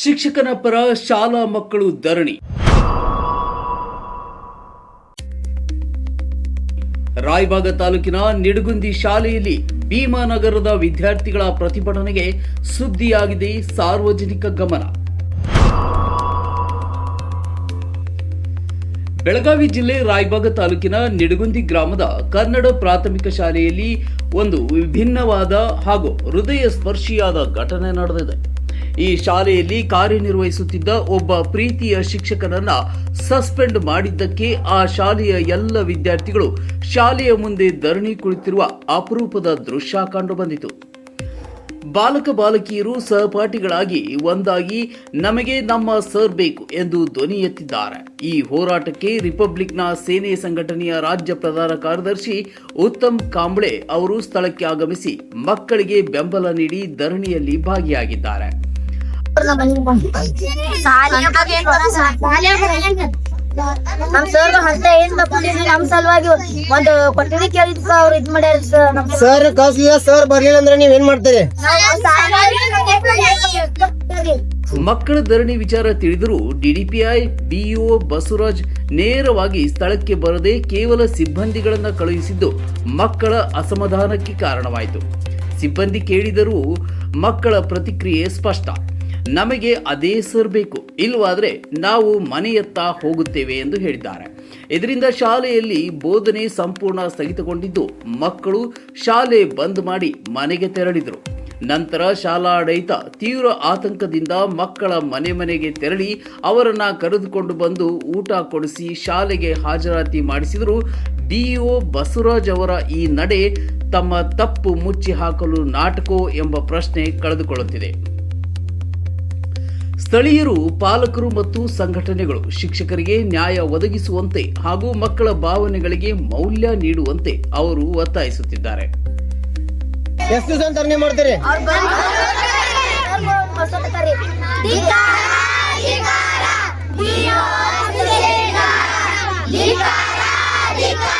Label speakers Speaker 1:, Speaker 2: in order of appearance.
Speaker 1: ಶಿಕ್ಷಕನ ಪರ ಶಾಲಾ ಮಕ್ಕಳು ಧರಣಿ. ರಾಯಬಾಗ ತಾಲೂಕಿನ ನಿಡಗುಂದಿ ಶಾಲೆಯಲ್ಲಿ ಭೀಮಾನಗರದ ವಿದ್ಯಾರ್ಥಿಗಳ ಪ್ರತಿಭಟನೆಗೆ ಸುದ್ದಿಯಾಗಿದೆ ಸಾರ್ವಜನಿಕ ಗಮನ. ಬೆಳಗಾವಿ ಜಿಲ್ಲೆ ರಾಯಬಾಗ ತಾಲೂಕಿನ ನಿಡಗುಂದಿ ಗ್ರಾಮದ ಕನ್ನಡ ಪ್ರಾಥಮಿಕ ಶಾಲೆಯಲ್ಲಿ ಒಂದು ವಿಭಿನ್ನವಾದ ಹಾಗೂ ಹೃದಯ ಸ್ಪರ್ಶಿಯಾದ ಘಟನೆ ನಡೆದಿದೆ. ಈ ಶಾಲೆಯಲ್ಲಿ ಕಾರ್ಯನಿರ್ವಹಿಸುತ್ತಿದ್ದ ಒಬ್ಬ ಪ್ರೀತಿಯ ಶಿಕ್ಷಕನನ್ನ ಸಸ್ಪೆಂಡ್ ಮಾಡಿದ್ದಕ್ಕೆ ಆ ಶಾಲೆಯ ಎಲ್ಲ ವಿದ್ಯಾರ್ಥಿಗಳು ಶಾಲೆಯ ಮುಂದೆ ಧರಣಿ ಕುಳಿತಿರುವ ಅಪರೂಪದ ದೃಶ್ಯ ಕಂಡುಬಂದಿತು ಬಾಲಕ ಬಾಲಕಿಯರು ಸಹಪಾಠಿಗಳಾಗಿ ಒಂದಾಗಿ ನಮಗೆ ನಮ್ಮ ಸರ್ ಬೇಕು ಎಂದು ಧ್ವನಿ ಎತ್ತಿದ್ದಾರೆ. ಈ ಹೋರಾಟಕ್ಕೆ ರಿಪಬ್ಲಿಕ್ನ ಸೇನೆ ಸಂಘಟನೆಯ ರಾಜ್ಯ ಪ್ರಧಾನ ಕಾರ್ಯದರ್ಶಿ ಉತ್ತಮ್ ಕಾಂಬ್ಳೆ ಅವರು ಸ್ಥಳಕ್ಕೆ ಆಗಮಿಸಿ ಮಕ್ಕಳಿಗೆ ಬೆಂಬಲ ನೀಡಿ ಧರಣಿಯಲ್ಲಿ ಭಾಗಿಯಾಗಿದ್ದಾರೆ.
Speaker 2: ನಮ್ ಸರ್ ಅಂತ ಏನ್ ತಪ್ಪಿಲ್ಲ ನಮ್ ಸಲುವಾಗಿ ಒಂದು ಕೊಠಡಿ ಕೇಳಿದ್ ಅವ್ರು ಇದ್ ಮಾಡ್ಯಾರ ಸರ್ ನಮ್
Speaker 3: ಸರ್ ಕಳ್ಸ್ಲಿಲ್ಲ ಸರ್ ಬರ್ಲಿಲ್ಲ ಅಂದ್ರೆ ನೀವ್ ಏನ್ ಮಾಡ್ತೀರಿ?
Speaker 1: ಮಕ್ಕಳ ಧರಣಿ ವಿಚಾರ ತಿಳಿದರೂ ಡಿಡಿಪಿಐ ಬಿಇಒ ಬಸವರಾಜ್ ನೇರವಾಗಿ ಸ್ಥಳಕ್ಕೆ ಬರದೆ ಕೇವಲ ಸಿಬ್ಬಂದಿಗಳನ್ನ ಕಳುಹಿಸಿದ್ದು ಮಕ್ಕಳ ಅಸಮಾಧಾನಕ್ಕೆ ಕಾರಣವಾಯಿತು. ಸಿಬ್ಬಂದಿ ಕೇಳಿದರೂ ಮಕ್ಕಳ ಪ್ರತಿಕ್ರಿಯೆ ಸ್ಪಷ್ಟ. ನಮಗೆ ಅದೇ ಸರ್ ಬೇಕು. ಇಲ್ವಾದ್ರೆ ನಾವು ಮನೆಯತ್ತ ಹೋಗುತ್ತೇವೆ ಎಂದು ಹೇಳಿದ್ದಾರೆ. ಇದರಿಂದ ಶಾಲೆಯಲ್ಲಿ ಬೋಧನೆ ಸಂಪೂರ್ಣ ಸ್ಥಗಿತಗೊಂಡಿದ್ದು, ಮಕ್ಕಳು ಶಾಲೆ ಬಂದ್ ಮಾಡಿ ಮನೆಗೆ ತೆರಳಿದರು. ನಂತರ ಶಾಲಾಡಳಿತ ತೀವ್ರ ಆತಂಕದಿಂದ ಮಕ್ಕಳ ಮನೆ ಮನೆಗೆ ತೆರಳಿ ಅವರನ್ನು ಕರೆದುಕೊಂಡು ಬಂದು ಊಟ ಕೊಡಿಸಿ ಶಾಲೆಗೆ ಹಾಜರಾತಿ ಮಾಡಿಸಿದರು. ಡಿಇಒ ಬಸವರಾಜ್ ಅವರ ಈ ನಡೆ ತಮ್ಮ ತಪ್ಪು ಮುಚ್ಚಿ ಹಾಕಲು ನಾಟಕೋ ಎಂಬ ಪ್ರಶ್ನೆ ಕಳೆದುಕೊಳ್ಳುತ್ತಿದೆ. ಸ್ಥಳೀಯರು ಪಾಲಕರು ಮತ್ತು ಸಂಘಟನೆಗಳು ಶಿಕ್ಷಕರಿಗೆ ನ್ಯಾಯ ಒದಗಿಸುವಂತೆ ಹಾಗೂ ಮಕ್ಕಳ ಭಾವನೆಗಳಿಗೆ ಮೌಲ್ಯ ನೀಡುವಂತೆ ಅವರು ಒತ್ತಾಯಿಸುತ್ತಿದ್ದಾರೆ.
Speaker 3: ಎಷ್ಟು ಧರಣಿ ಮಾಡ್ತೀರಿ?